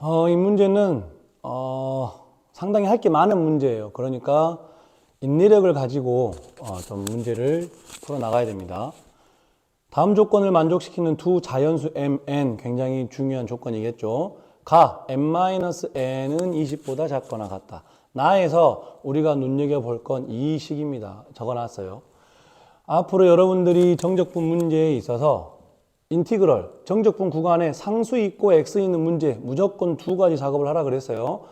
어, 이 문제는 어, 상당히 할 게 많은 문제예요. 그러니까 인내력을 가지고 어, 좀 문제를 풀어 나가야 됩니다. 다음 조건을 만족시키는 두 자연수 m, n 굉장히 중요한 조건이겠죠. 가 m-n은 20보다 작거나 같다. 나에서 우리가 눈여겨볼 건 이 식입니다. 적어놨어요. 앞으로 여러분들이 정적분 문제에 있어서 인티그럴, 정적분 구간에 상수 있고 x 있는 문제 무조건 두 가지 작업을 하라 그랬어요.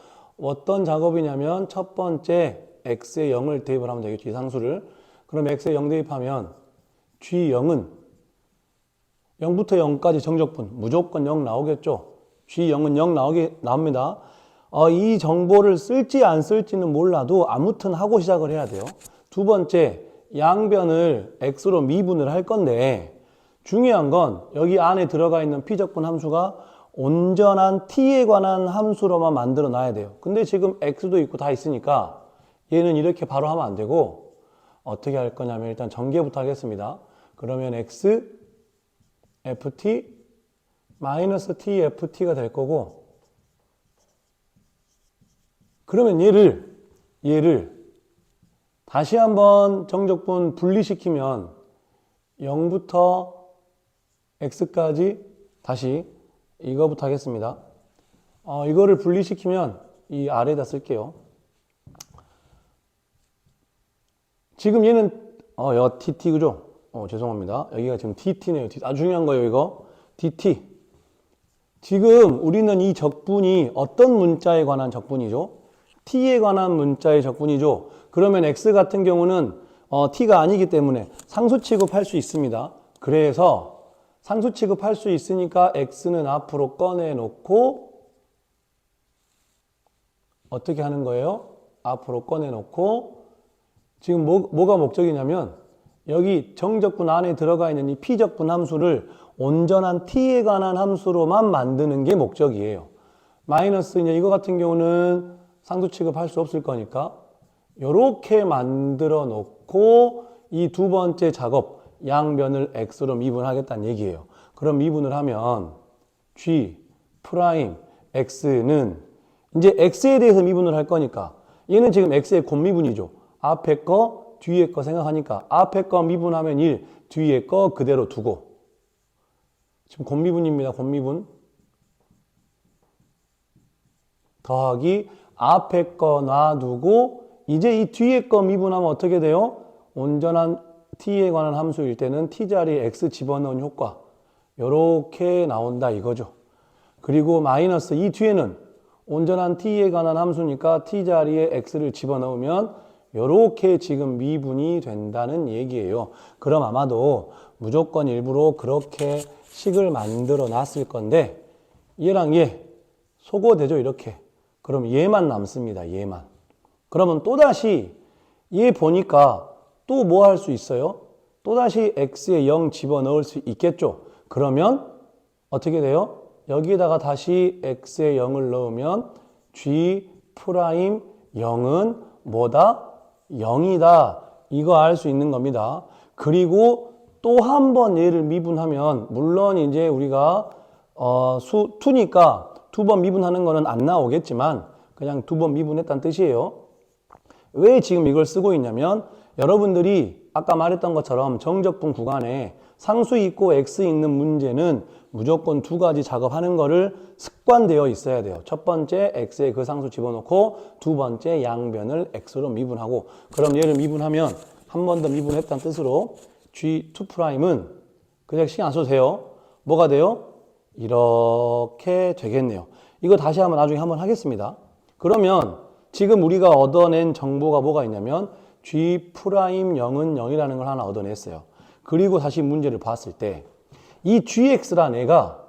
어떤 작업이냐면 첫 번째 x에 0을 대입을 하면 되겠죠. 이 상수를. 그럼 x에 0 대입하면 g0은 0부터 0까지 정적분 무조건 0 나오겠죠. G0은 0 나오게 나옵니다. 어, 이 정보를 쓸지 안 쓸지는 몰라도 아무튼 하고 시작을 해야 돼요. 두 번째 양변을 x로 미분을 할 건데 중요한 건 여기 안에 들어가 있는 피적분 함수가 온전한 t에 관한 함수로만 만들어 놔야 돼요. 근데 지금 x도 있고 다 있으니까 얘는 이렇게 바로 하면 안 되고 어떻게 할 거냐면 일단 전개부터 하겠습니다. 그러면 x ft 마이너스 t ft가 될 거고 그러면 얘를 얘를 다시 한번 정적분 분리시키면 0부터 x까지 다시 이거부터 하겠습니다. 어, 이거를 분리시키면 이 아래에다 쓸게요. 지금 얘는 어, 여 tt 그죠? 어, 죄송합니다. 여기가 지금 tt네요. 아주 중요한 거예요, 이거. dt. 지금 우리는 이 적분이 어떤 문자에 관한 적분이죠? t에 관한 문자의 적분이죠. 그러면 x 같은 경우는 어, t가 아니기 때문에 상수 취급할 수 있습니다. 그래서 상수 취급할 수 있으니까 x는 앞으로 꺼내 놓고 어떻게 하는 거예요? 앞으로 꺼내 놓고 지금 뭐, 뭐가 목적이냐면 여기 정적분 안에 들어가 있는 이 피적분 함수를 온전한 t에 관한 함수로만 만드는 게 목적이에요. 마이너스 이제 이거 같은 경우는 상수 취급할 수 없을 거니까 이렇게 만들어 놓고 이 두 번째 작업 양변을 x로 미분하겠다는 얘기예요. 그럼 미분을 하면 g 프라임 x는 이제 x에 대해서 미분을 할 거니까 얘는 지금 x의 곱미분이죠. 앞에 거 뒤에 거 생각하니까 앞에 거 미분하면 1, 뒤에 거 그대로 두고 지금 곱미분입니다. 곱미분 더하기 앞에 거 놔두고 이제 이 뒤에 거 미분하면 어떻게 돼요? 온전한 t에 관한 함수일 때는 t 자리에 x 집어넣은 효과 이렇게 나온다 이거죠. 그리고 마이너스 이 뒤에는 온전한 t에 관한 함수니까 t 자리에 x를 집어넣으면 이렇게 지금 미분이 된다는 얘기예요. 그럼 아마도 무조건 일부러 그렇게 식을 만들어 놨을 건데 얘랑 얘 소거되죠 이렇게. 그럼 얘만 남습니다. 얘만. 그러면 또다시 얘 보니까 또 뭐 할 수 있어요? 또다시 x에 0 집어넣을 수 있겠죠. 그러면 어떻게 돼요? 여기에다가 다시 x에 0을 넣으면 g 프라임 0은 뭐다? 0이다. 이거 알 수 있는 겁니다. 그리고 또 한 번 얘를 미분하면 물론 이제 우리가 어, 수 2니까 두 번 미분하는 거는 안 나오겠지만 그냥 두 번 미분했다는 뜻이에요. 왜 지금 이걸 쓰고 있냐면 여러분들이 아까 말했던 것처럼 정적분 구간에 상수 있고 x 있는 문제는 무조건 두 가지 작업하는 거를 습관되어 있어야 돼요. 첫 번째 x에 그 상수 집어넣고 두 번째 양변을 x로 미분하고 그럼 얘를 미분하면 한 번 더 미분했다는 뜻으로 g2'은 그냥 신경 안 써도 돼요. 뭐가 돼요? 이렇게 되겠네요. 이거 다시 한번 나중에 한번 하겠습니다. 그러면 지금 우리가 얻어낸 정보가 뭐가 있냐면 g 프라임 0은 0이라는 걸 하나 얻어냈어요. 그리고 다시 문제를 봤을 때 이 gx란 애가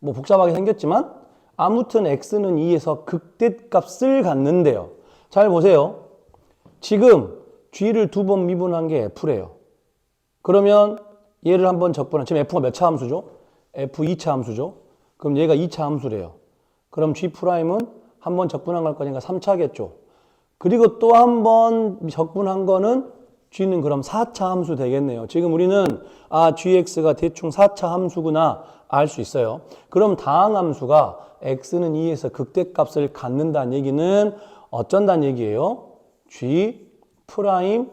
뭐 복잡하게 생겼지만 아무튼 x는 2에서 극대값을 갖는데요. 잘 보세요. 지금 g를 두 번 미분한 게 f래요. 그러면 얘를 한번 적분한 지금 f가 몇 차 함수죠? f 2차 함수죠. 그럼 얘가 2차 함수래요. 그럼 g 프라임은 한 번 적분한 걸 거니까 3차겠죠. 그리고 또 한 번 적분한 거는 g는 그럼 4차 함수 되겠네요. 지금 우리는 아 gx가 대충 4차 함수구나 알 수 있어요. 그럼 다항 함수가 x는 2에서 극대값을 갖는다는 얘기는 어쩐다는 얘기예요? g 프라임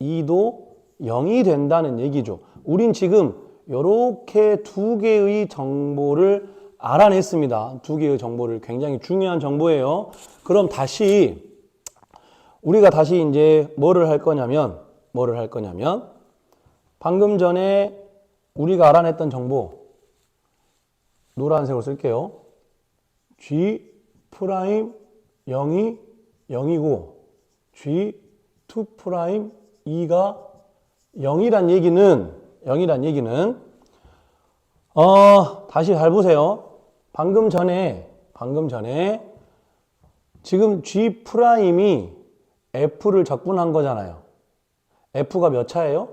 2도 0이 된다는 얘기죠. 우린 지금 이렇게 두 개의 정보를 알아냈습니다. 두 개의 정보를 굉장히 중요한 정보예요. 그럼 다시 우리가 다시 이제 뭐를 할 거냐면 뭐를 할 거냐면 방금 전에 우리가 알아냈던 정보 노란색으로 쓸게요. G 프라임 0이 0이고 G 2 프라임 2가 0이란 얘기는 0이란 얘기는 어 다시 잘 보세요. 방금 전에 방금 전에 지금 G 프라임이 F를 적분한 거잖아요. F가 몇 차예요?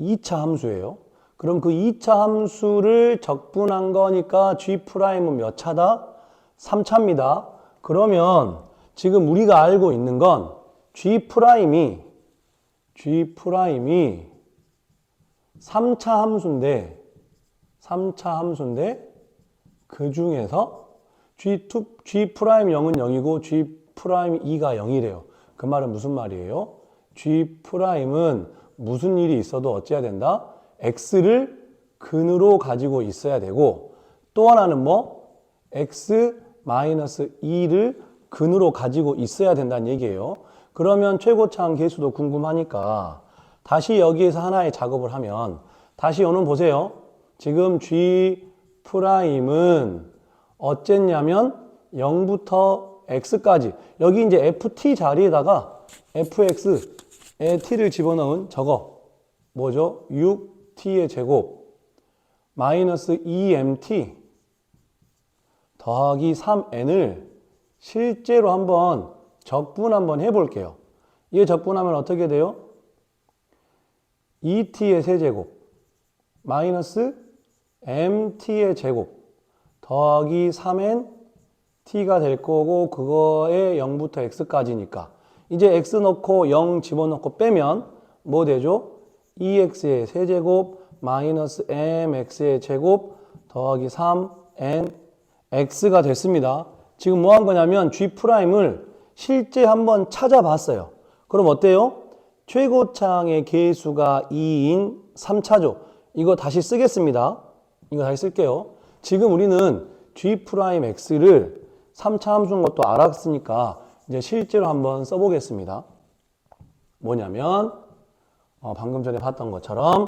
2차 함수예요. 그럼 그 2차 함수를 적분한 거니까 G 프라임은 몇 차다? 3차입니다. 그러면 지금 우리가 알고 있는 건 G 프라임이 G 프라임이 3차 함수인데 3차 함수인데 그 중에서 G2, G 프라임 0은 0이고 G 프라임 2가 0이래요. 그 말은 무슨 말이에요? G 프라임은 무슨 일이 있어도 어찌해야 된다? X를 근으로 가지고 있어야 되고 또 하나는 뭐? X 마이너스 2를 근으로 가지고 있어야 된다는 얘기예요. 그러면 최고차항 계수도 궁금하니까 다시 여기에서 하나의 작업을 하면 다시 오는 보세요. 지금 G 프라임은 어쨌냐면 0부터 x까지 여기 이제 ft 자리에다가 fx에 t를 집어넣은 저거 뭐죠? 6t의 제곱 마이너스 2mt 더하기 3n을 실제로 한번 적분 한번 해볼게요. 이게 적분하면 어떻게 돼요? 2t의 세제곱 마이너스 mt의 제곱 더하기 3n t가 될 거고 그거에 0부터 x까지니까 이제 x 넣고 0 집어넣고 빼면 뭐 되죠? 2x의 세제곱 마이너스 mx의 제곱 더하기 3n x가 됐습니다. 지금 뭐 한 거냐면 g 프라임을 실제 한번 찾아봤어요. 그럼 어때요? 최고차항의 계수가 2인 3차죠. 이거 다시 쓰겠습니다. 이거 다시 쓸게요. 지금 우리는 g 프라임 x를 3차 함수인 것도 알았으니까 이제 실제로 한번 써보겠습니다. 뭐냐면 어, 방금 전에 봤던 것처럼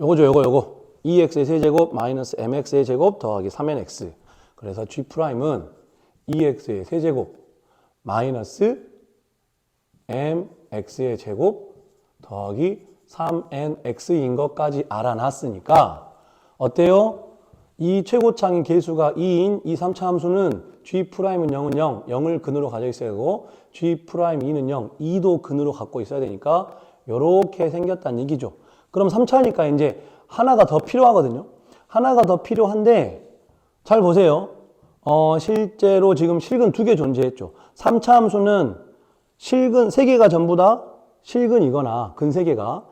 요거죠 요거 요거 2x의 세제곱 마이너스 mx의 제곱 더하기 3nx 그래서 g 프라임은 2x의 세제곱 마이너스 mx의 제곱 더하기 3nx인 것까지 알아놨으니까 어때요? 이 최고차항의 계수가 2인 이 3차 함수는 g 프라임은 0은 0, 0을 근으로 가져 있어야 되고 g 프라임 2는 0, 2도 근으로 갖고 있어야 되니까 이렇게 생겼다는 얘기죠. 그럼 3차니까 이제 하나가 더 필요하거든요. 하나가 더 필요한데 잘 보세요. 어, 실제로 지금 실근 두 개 존재했죠. 3차 함수는 실근 세 개가 전부 다 실근이거나 근 세 개가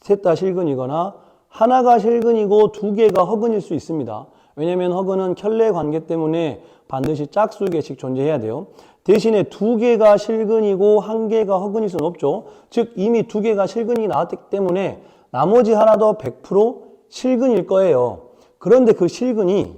셋 다 실근이거나 하나가 실근이고 두 개가 허근일 수 있습니다. 왜냐하면 허근은 켤레 관계 때문에 반드시 짝수 개씩 존재해야 돼요. 대신에 두 개가 실근이고 한 개가 허근일 수는 없죠. 즉 이미 두 개가 실근이 나왔기 때문에 나머지 하나도 100% 실근일 거예요. 그런데 그 실근이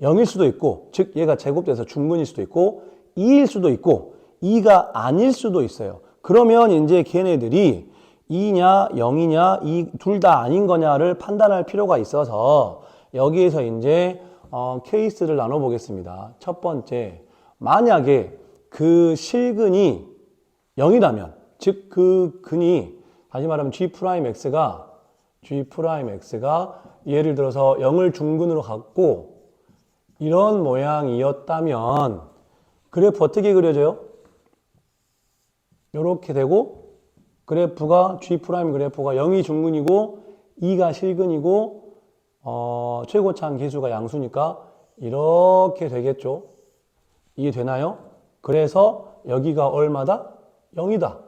0일 수도 있고 즉 얘가 제곱돼서 중근일 수도 있고 2일 수도 있고 2가 아닐 수도 있어요. 그러면 이제 걔네들이 2냐 0이냐 이 둘 다 아닌 거냐를 판단할 필요가 있어서 여기에서 이제 어, 케이스를 나눠 보겠습니다. 첫 번째 만약에 그 실근이 0이라면 즉 그 근이 다시 말하면 g 프라임 x가 g 프라임 x가 예를 들어서 0을 중근으로 갖고 이런 모양이었다면 그래프 어떻게 그려져요? 이렇게 되고 그래프가 G 프라임 그래프가 0이 중근이고 2가 실근이고 어, 최고차항 계수가 양수니까 이렇게 되겠죠. 이게 되나요? 그래서 여기가 얼마다? 0이다.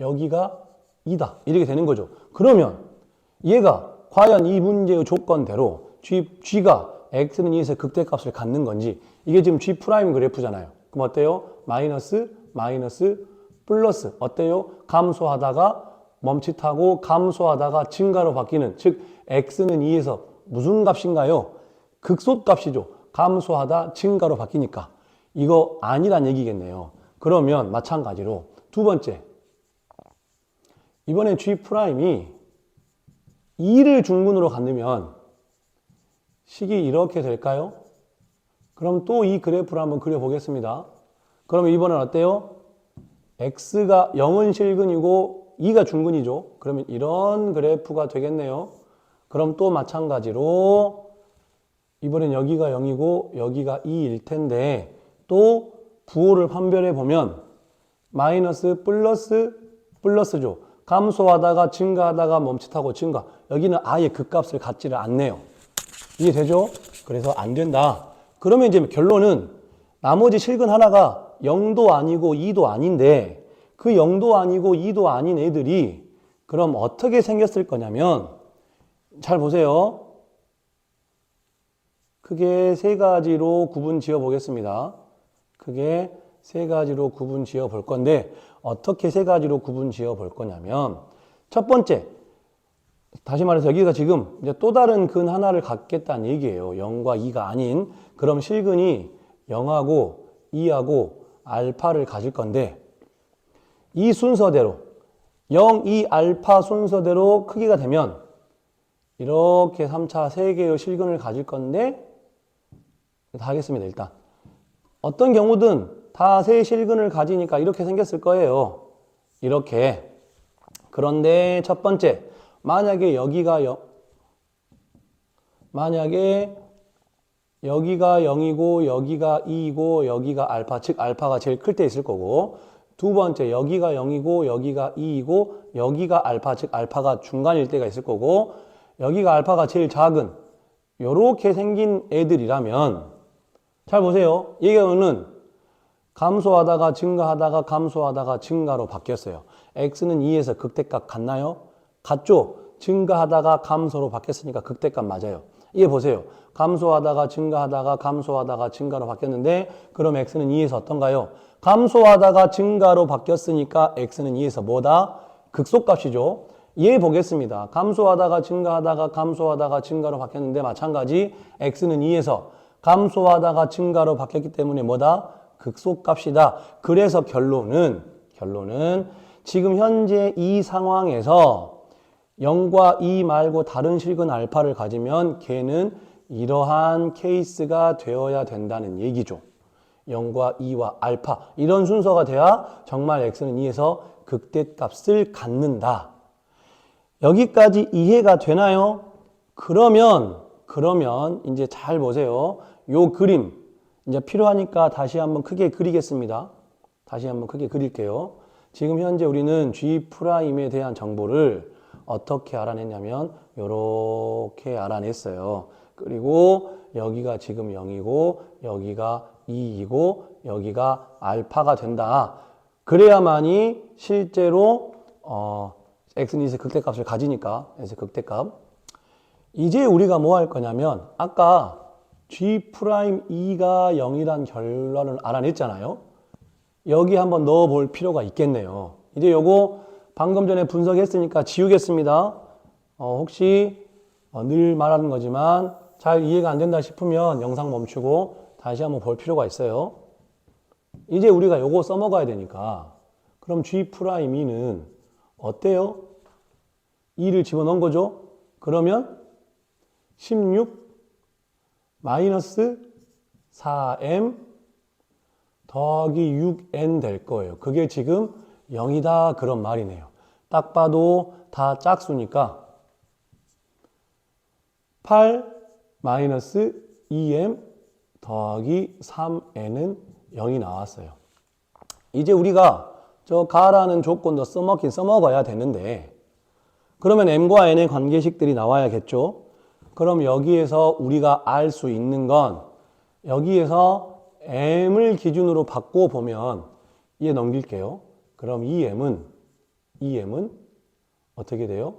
여기가 2다. 이렇게 되는 거죠. 그러면 얘가 과연 이 문제의 조건대로 G, G가 X는 2에서 극대값을 갖는 건지 이게 지금 G 프라임 그래프잖아요. 그럼 어때요? 마이너스, 마이너스, 플러스 어때요? 감소하다가 멈칫하고 감소하다가 증가로 바뀌는 즉 X는 2에서 무슨 값인가요? 극소값이죠. 감소하다 증가로 바뀌니까 이거 아니란 얘기겠네요. 그러면 마찬가지로 두 번째 이번에 G 프라임이 2를 중근으로 갖으면 식이 이렇게 될까요? 그럼 또 이 그래프를 한번 그려보겠습니다. 그러면 이번엔 어때요? X가 0은 실근이고 2가 중근이죠. 그러면 이런 그래프가 되겠네요. 그럼 또 마찬가지로 이번엔 여기가 0이고 여기가 2일 텐데 또 부호를 판별해 보면 마이너스 플러스 플러스죠. 감소하다가 증가하다가 멈칫하고 증가. 여기는 아예 극값을 갖지를 않네요. 이해되죠? 그래서 안 된다. 그러면 이제 결론은 나머지 실근 하나가 0도 아니고 2도 아닌데 그 0도 아니고 2도 아닌 애들이 그럼 어떻게 생겼을 거냐면 잘 보세요. 크게 세 가지로 구분 지어 보겠습니다. 크게 세 가지로 구분 지어 볼 건데 어떻게 세 가지로 구분 지어 볼 거냐면 첫 번째 다시 말해서 여기가 지금 이제 또 다른 근 하나를 갖겠다는 얘기예요. 0과 2가 아닌 그럼 실근이 0하고 2하고 알파를 가질 건데 이 순서대로 0, 2, 알파 순서대로 크기가 되면 이렇게 3차 3개의 실근을 가질 건데 다 하겠습니다 일단. 어떤 경우든 다 세 실근을 가지니까 이렇게 생겼을 거예요. 이렇게. 그런데 첫 번째 만약에 여기가 0 만약에 여기가 0이고 여기가 2이고 여기가 알파 즉 알파가 제일 클 때 있을 거고 두 번째 여기가 0이고 여기가 2이고 여기가 알파 즉 알파가 중간일 때가 있을 거고 여기가 알파가 제일 작은 요렇게 생긴 애들이라면 잘 보세요. 이 경우는 감소하다가 증가하다가 감소하다가 증가로 바뀌었어요. x는 2에서 극대값 같나요? 같죠? 증가하다가 감소로 바뀌었으니까 극대값 맞아요. 이게 보세요. 감소하다가 증가하다가 감소하다가 증가로 바뀌었는데 그럼 x는 2에서 어떤가요? 감소하다가 증가로 바뀌었으니까 x는 2에서 뭐다? 극소값이죠. 얘 보겠습니다. 감소하다가 증가하다가 감소하다가 증가로 바뀌었는데 마찬가지 x는 2에서 감소하다가 증가로 바뀌었기 때문에 뭐다? 극소값이다. 그래서 결론은 결론은 지금 현재 이 상황에서 0과 2 말고 다른 실근 알파를 가지면 걔는 이러한 케이스가 되어야 된다는 얘기죠. 0과 2와 알파 이런 순서가 돼야 정말 x는 2에서 극대값을 갖는다. 여기까지 이해가 되나요? 그러면 그러면 이제 잘 보세요. 요 그림 이제 필요하니까 다시 한번 크게 그리겠습니다. 다시 한번 크게 그릴게요. 지금 현재 우리는 G 프라임에 대한 정보를 어떻게 알아냈냐면 이렇게 알아냈어요. 그리고 여기가 지금 0이고 여기가 2이고 여기가 알파가 된다. 그래야만이 실제로 어, x는 2의 극대값을 가지니까 x의 극대값. 이제 우리가 뭐 할 거냐면 아까 g 프라임 2가 0이란 결론을 알아냈잖아요. 여기 한번 넣어 볼 필요가 있겠네요. 이제 요거 방금 전에 분석했으니까 지우겠습니다. 어, 혹시 어, 늘 말하는 거지만 잘 이해가 안 된다 싶으면 영상 멈추고 다시 한번 볼 필요가 있어요. 이제 우리가 요거 써먹어야 되니까 그럼 G 프라임 2는 어때요? 2를 집어넣은 거죠? 그러면 16 마이너스 4m 더하기 6n 될 거예요. 그게 지금 0이다 그런 말이네요. 딱 봐도 다 짝수니까 8 마이너스 2m 더하기 3n은 0이 나왔어요. 이제 우리가 저 가라는 조건도 써먹긴 써먹어야 되는데 그러면 m과 n의 관계식들이 나와야겠죠. 그럼 여기에서 우리가 알 수 있는 건 여기에서 m을 기준으로 바꿔 보면 얘 넘길게요. 그럼 이 m은 이 m은 어떻게 돼요?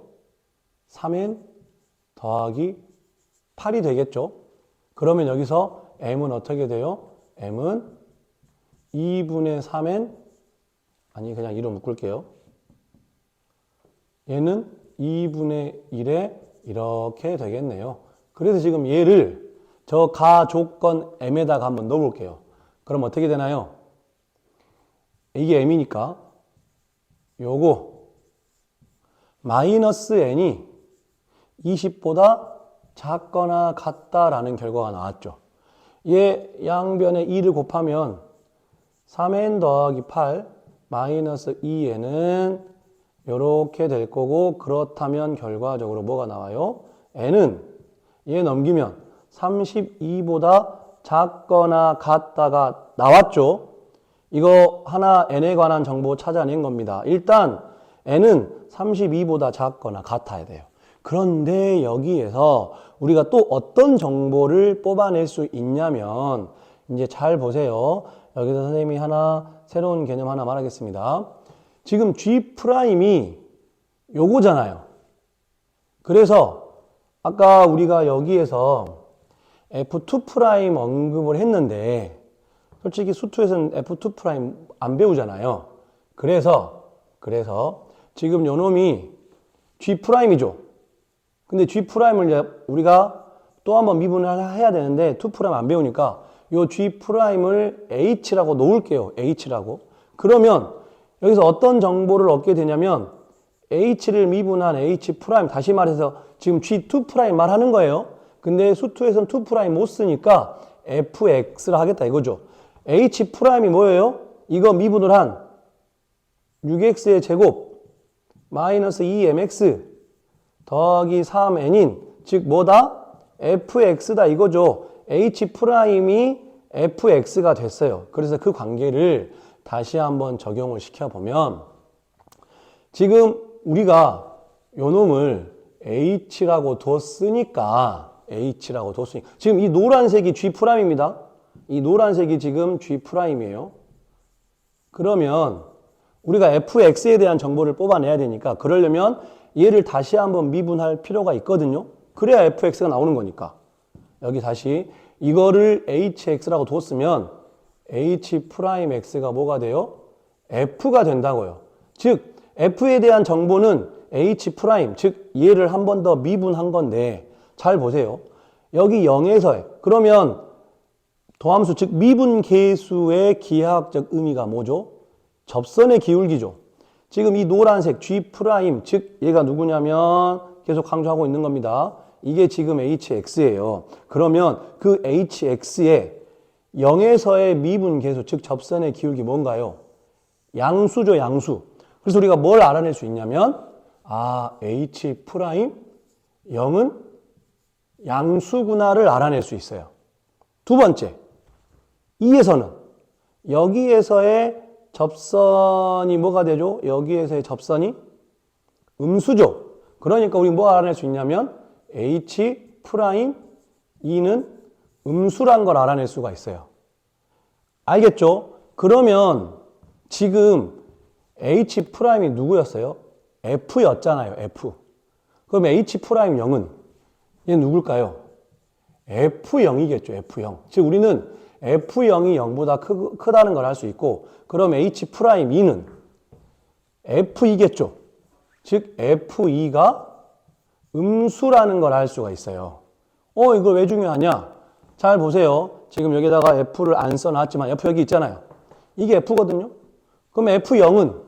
3n 더하기 8이 되겠죠? 그러면 여기서 m은 어떻게 돼요? m은 2분의 3n 아니 그냥 2로 묶을게요. 얘는 2분의 1에 이렇게 되겠네요. 그래서 지금 얘를 저 가 조건 m에다가 한번 넣어볼게요. 그럼 어떻게 되나요? 이게 m이니까 요거 마이너스 n이 20보다 작거나 같다라는 결과가 나왔죠. 얘 양변에 2를 곱하면 3n 더하기 8 마이너스 2n은 이렇게 될 거고 그렇다면 결과적으로 뭐가 나와요? n은 얘 넘기면 32보다 작거나 같다가 나왔죠. 이거 하나 n에 관한 정보 찾아낸 겁니다. 일단 n은 32보다 작거나 같아야 돼요. 그런데 여기에서 우리가 또 어떤 정보를 뽑아낼 수 있냐면 이제 잘 보세요. 여기서 선생님이 하나 새로운 개념 하나 말하겠습니다. 지금 G 프라임이 요거잖아요. 그래서 아까 우리가 여기에서 F2 프라임 언급을 했는데 솔직히 수투에서는 F2 프라임 안 배우잖아요. 그래서 그래서 지금 요 놈이 G 프라임이죠. 근데 G 프라임을 우리가 또 한번 미분을 해야 되는데 2 프라임 안 배우니까 요 G 프라임을 H라고 놓을게요. H라고. 그러면 여기서 어떤 정보를 얻게 되냐면 H를 미분한 H 프라임 다시 말해서 지금 G2 프라임 말하는 거예요. 근데 수투에서는 2 프라임 못 쓰니까 fx를 하겠다 이거죠. H 프라임이 뭐예요? 이거 미분을 한 6x의 제곱 마이너스 2mx 더하기 3n인 즉 뭐다? fx다 이거죠. h 프라임이 fx가 됐어요. 그래서 그 관계를 다시 한번 적용을 시켜보면 지금 우리가 요 놈을 h라고 뒀으니까 h라고 뒀으니까 지금 이 노란색이 g 프라임입니다. 이 노란색이 지금 g 프라임이에요. 그러면 우리가 fx에 대한 정보를 뽑아내야 되니까 그러려면 얘를 다시 한번 미분할 필요가 있거든요. 그래야 fx가 나오는 거니까. 여기 다시 이거를 hx라고 뒀으면 h 프라임 x가 뭐가 돼요? f가 된다고요. 즉 f에 대한 정보는 h 프라임 즉 얘를 한 번 더 미분한 건데 잘 보세요. 여기 0에서 그러면 도함수 즉 미분 계수의 기하학적 의미가 뭐죠? 접선의 기울기죠. 지금 이 노란색 G 프라임 즉 얘가 누구냐면 계속 강조하고 있는 겁니다. 이게 지금 HX예요. 그러면 그 HX에 0에서의 미분 계수 즉 접선의 기울기 뭔가요? 양수죠, 양수. 그래서 우리가 뭘 알아낼 수 있냐면 아, H 프라임 0은 양수구나를 알아낼 수 있어요. 두 번째, 이에서는 여기에서의 접선이 뭐가 되죠? 여기에서의 접선이 음수죠. 그러니까 우리 뭐 알아낼 수 있냐면 H 프라임 2는 음수란 걸 알아낼 수가 있어요. 알겠죠? 그러면 지금 H 프라임이 누구였어요? F였잖아요. F. 그럼 H 프라임 0은 얘 누굴까요? F0이겠죠. F0. 즉 우리는 F0이 0보다 크, 크다는 걸 알 수 있고 그럼 H 프라임 2는 F2겠죠. 즉 F2가 음수라는 걸 알 수가 있어요. 어, 이걸 왜 중요하냐? 잘 보세요. 지금 여기다가 F를 안 써놨지만 F 여기 있잖아요. 이게 F거든요. 그럼 F0은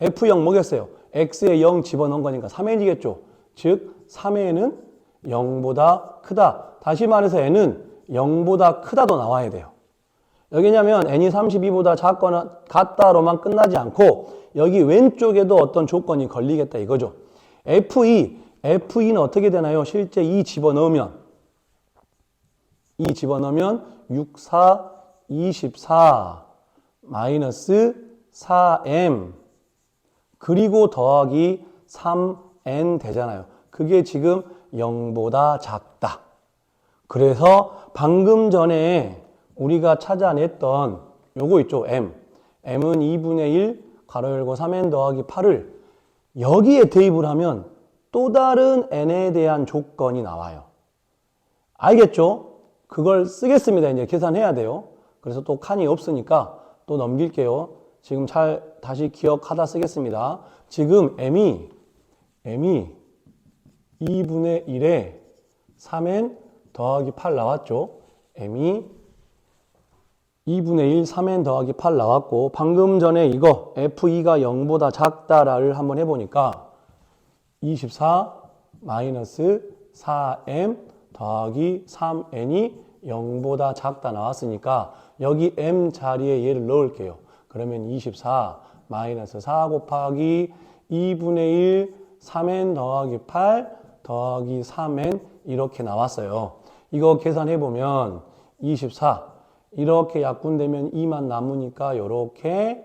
F0 뭐겠어요? X에 0 집어넣은 거니까 3n이겠죠. 즉 3n은 0보다 크다. 다시 말해서 n은 0보다 크다도 나와야 돼요. 여기냐면 n이 32보다 작거나 같다로만 끝나지 않고 여기 왼쪽에도 어떤 조건이 걸리겠다 이거죠. F2, F2는 어떻게 되나요? 실제 2 집어넣으면 2 집어넣으면 6, 4, 24 마이너스 4m 그리고 더하기 3n 되잖아요. 그게 지금 0보다 작다. 그래서 방금 전에 우리가 찾아냈던 요거 있죠. m. m은 2분의 1 가로 열고 3n 더하기 8을 여기에 대입을 하면 또 다른 n에 대한 조건이 나와요. 알겠죠? 그걸 쓰겠습니다. 이제 계산해야 돼요. 그래서 또 칸이 없으니까 또 넘길게요. 지금 잘 다시 기억하다 쓰겠습니다. 지금 m이 m이 2분의 1에 3n 더하기 8 나왔죠? m이 2분의 1, 3n 더하기 8 나왔고 방금 전에 이거 f2가 0보다 작다를 한번 해보니까 24 마이너스 4m 더하기 3n이 0보다 작다 나왔으니까 여기 m 자리에 얘를 넣을게요. 그러면 24 마이너스 4 곱하기 2분의 1 3n 더하기 8 더하기 3n 이렇게 나왔어요. 이거 계산해 보면 24 이렇게 약분되면 2만 남으니까 요렇게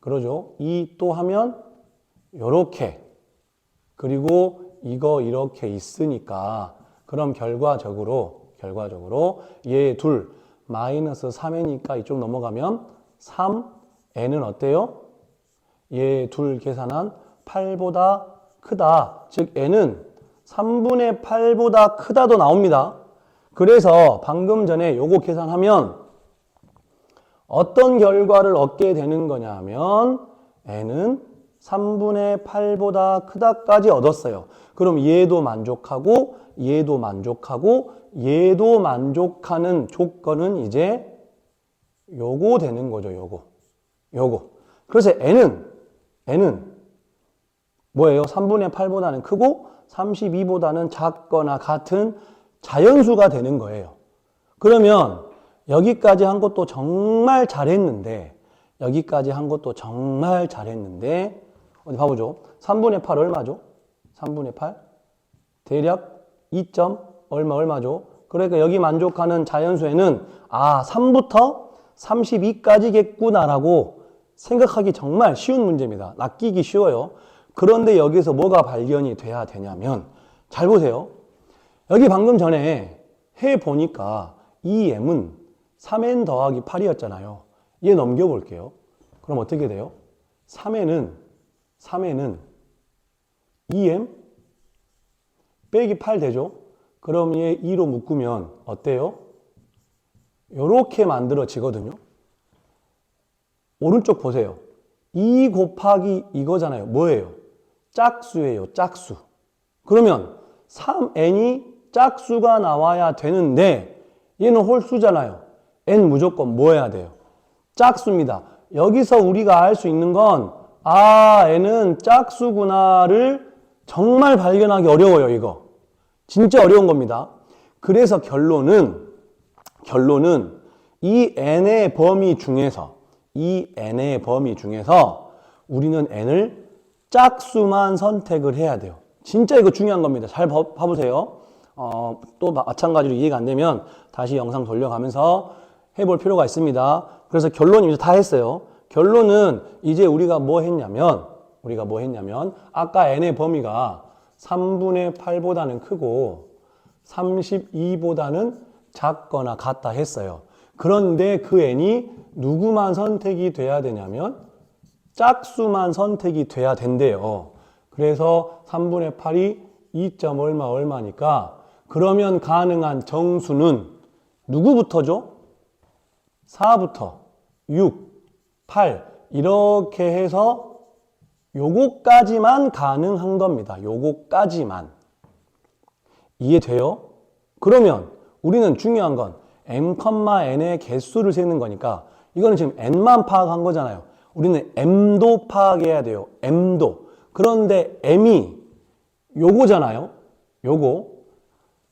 그러죠. 2 또 하면 요렇게 그리고 이거 이렇게 있으니까 그럼 결과적으로 결과적으로 얘 둘 마이너스 3이니까 이쪽 넘어가면 3n은 어때요? 얘 둘 계산한 8보다 크다. 즉 n은 3분의 8보다 크다도 나옵니다. 그래서 방금 전에 요거 계산하면 어떤 결과를 얻게 되는 거냐 하면 n은 3분의 8보다 크다까지 얻었어요. 그럼 얘도 만족하고 얘도 만족하고 얘도 만족하는 조건은 이제 요거 되는 거죠. 요거. 요거. 그래서 n은 n은 뭐예요? 3분의 8보다는 크고 32보다는 작거나 같은 자연수가 되는 거예요. 그러면 여기까지 한 것도 정말 잘했는데 여기까지 한 것도 정말 잘했는데 어디 봐보죠. 3분의 8 얼마죠? 3분의 8 대략 2점 얼마 얼마죠? 그러니까 여기 만족하는 자연수에는 아 3부터 32까지겠구나라고 생각하기 정말 쉬운 문제입니다. 낚이기 쉬워요. 그런데 여기서 뭐가 발견이 돼야 되냐면 잘 보세요. 여기 방금 전에 해 보니까 이 m은 3n 더하기 8이었잖아요. 얘 넘겨볼게요. 그럼 어떻게 돼요? 3n은 3n은 2m 빼기 8 되죠? 그럼 얘 2로 묶으면 어때요? 요렇게 만들어지거든요. 오른쪽 보세요. 2 곱하기 이거잖아요. 뭐예요? 짝수예요. 짝수. 그러면 3n이 짝수가 나와야 되는데 얘는 홀수잖아요. n 무조건 뭐 해야 돼요? 짝수입니다. 여기서 우리가 알 수 있는 건 아, n은 짝수구나를 정말 발견하기 어려워요, 이거. 진짜 어려운 겁니다. 그래서 결론은 결론은 이 n의 범위 중에서 이 n의 범위 중에서 우리는 n을 짝수만 선택을 해야 돼요. 진짜 이거 중요한 겁니다. 잘 봐, 봐보세요. 어, 또 마찬가지로 이해가 안 되면 다시 영상 돌려가면서 해볼 필요가 있습니다. 그래서 결론이 이제 다 했어요. 결론은 이제 우리가 뭐 했냐면, 우리가 뭐 했냐면, 아까 n의 범위가 3분의 8보다는 크고 32보다는 작거나 같다 했어요. 그런데 그 n이 누구만 선택이 돼야 되냐면, 짝수만 선택이 돼야 된대요. 그래서 3분의 8이 2점 얼마 얼마니까 그러면 가능한 정수는 누구부터죠? 4부터 6, 8 이렇게 해서 요거까지만 가능한 겁니다. 요거까지만. 이해돼요? 그러면 우리는 중요한 건 m, n의 개수를 세는 거니까 이거는 지금 n만 파악한 거잖아요. 우리는 m도 파악해야 돼요. m도. 그런데 m이 요거잖아요. 요거.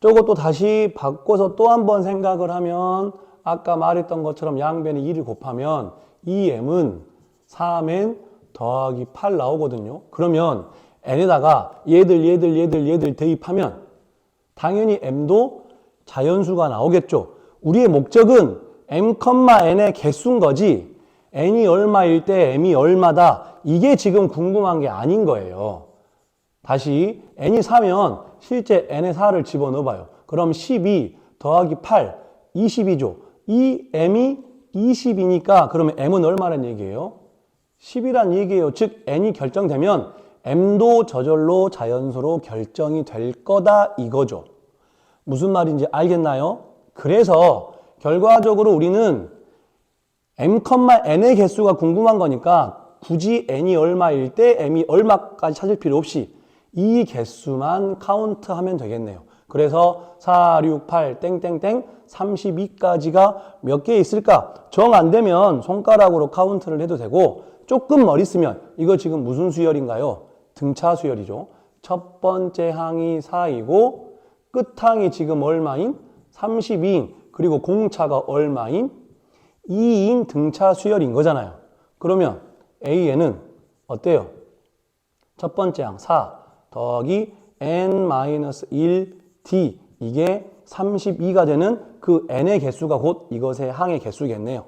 저것도 다시 바꿔서 또 한 번 생각을 하면 아까 말했던 것처럼 양변에 2를 곱하면 이 m은 3n 더하기 8 나오거든요. 그러면 n에다가 얘들 얘들 얘들 얘들 대입하면 당연히 m도 자연수가 나오겠죠. 우리의 목적은 m, n의 개수인 거지 n이 얼마일 때 m이 얼마다 이게 지금 궁금한 게 아닌 거예요. 다시 n이 4면 실제 n의 4를 집어넣어 봐요. 그럼 12 더하기 8, 22죠. 이 m이 20이니까 그러면 m은 얼마란 얘기예요? 10이란 얘기예요. 즉 n이 결정되면 m도 저절로 자연수로 결정이 될 거다 이거죠. 무슨 말인지 알겠나요? 그래서 결과적으로 우리는 m, n의 개수가 궁금한 거니까 굳이 n이 얼마일 때 m이 얼마까지 찾을 필요 없이 이 개수만 카운트 하면 되겠네요. 그래서 4, 6, 8, 땡땡땡 32까지가 몇 개 있을까? 정 안 되면 손가락으로 카운트를 해도 되고 조금 머리 쓰면 이거 지금 무슨 수열인가요? 등차 수열이죠. 첫 번째 항이 4이고 끝항이 지금 얼마인? 32인 그리고 공차가 얼마인? 2인 등차 수열인 거잖아요. 그러면 A에는 어때요? 첫 번째 항 4 더하기 n-1d 이게 32가 되는 그 n의 개수가 곧 이것의 항의 개수겠네요.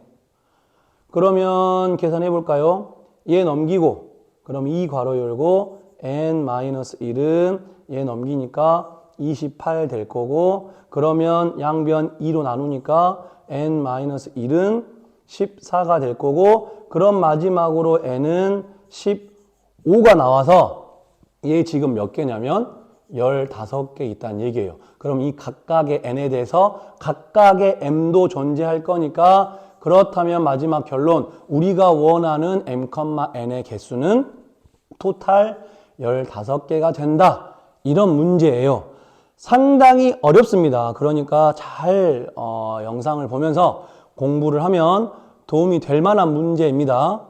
그러면 계산해 볼까요? 얘 넘기고 그럼 이 괄호 열고 n-1은 얘 넘기니까 28 될 거고 그러면 양변 2로 나누니까 n-1은 14가 될 거고 그럼 마지막으로 n은 15가 나와서 얘 지금 몇 개냐면 15개 있다는 얘기예요. 그럼 이 각각의 n에 대해서 각각의 m도 존재할 거니까 그렇다면 마지막 결론 우리가 원하는 m, n의 개수는 토탈 15개가 된다. 이런 문제예요. 상당히 어렵습니다. 그러니까 잘 어, 영상을 보면서 공부를 하면 도움이 될 만한 문제입니다.